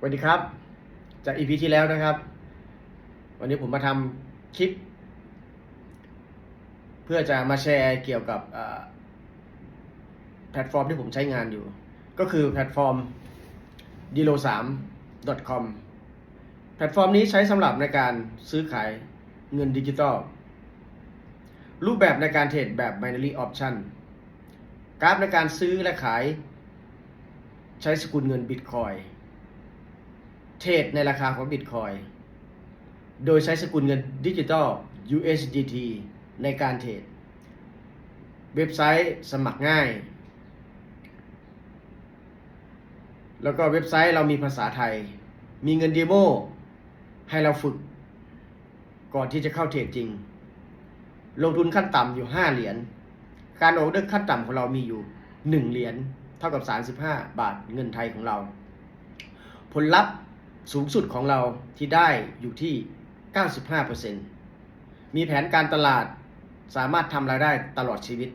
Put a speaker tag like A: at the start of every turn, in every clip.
A: สวัสดีครับ จากอีพีที่แล้วนะครับ วันนี้ผมมาทำคลิป เพื่อจะมาแชร์เกี่ยวกับแพลตฟอร์มที่ผมใช้งานอยู่ ก็คือแพลตฟอร์ม d i l o 3 com แพลตฟอร์มนี้ใช้สำหรับในการซื้อขายเงินดิจิตอลรูปแบบในการเทรดแบบ binary option กราฟในการซื้อและขาย ใช้สกุลเงินบิตคอย เทรดในราคาของบิตคอยโดยใช้สกุลเงินดิจิตอล USDT ในการเทรด เว็บไซต์สมัครง่าย แล้วก็เว็บไซต์เรามีภาษาไทย มีเงินเดโมให้เราฝึก ก่อนที่จะเข้าเทรดจริง ลงทุนขั้นต่ำอยู่ 5 เหรียญ การออเดอร์ขั้นต่ำของเรามีอยู่ 1 เหรียญ เท่ากับ 35 บาทเงินไทยของเรา ผลลัพธ์ สูงสุดของเราที่ได้อยู่ที่ 95%มีแผนการตลาดสามารถทำรายได้ตลอดชีวิต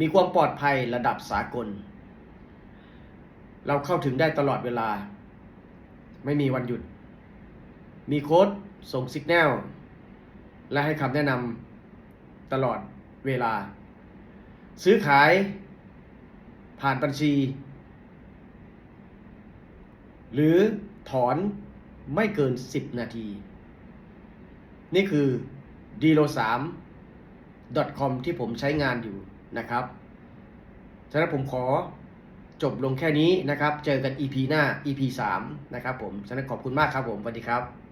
A: มีความปลอดภัยระดับสากล เราเข้าถึงได้ตลอดเวลา ไม่มีวันหยุด มีโค้ดส่งสัญญาณและให้คำแนะนำตลอดเวลา ซื้อขายผ่านบัญชี หรือถอน ไม่เกิน 10 นาที นี่คือ dlo 3 com ที่ผมใช้งานอยู่นะครับฉะนั้นผมขอจบลงแค่นี้นะครับ เจอกัน EP หน้า EP 3 นะครับผมฉะนั้นขอบคุณมากครับผมสวัสดีครับ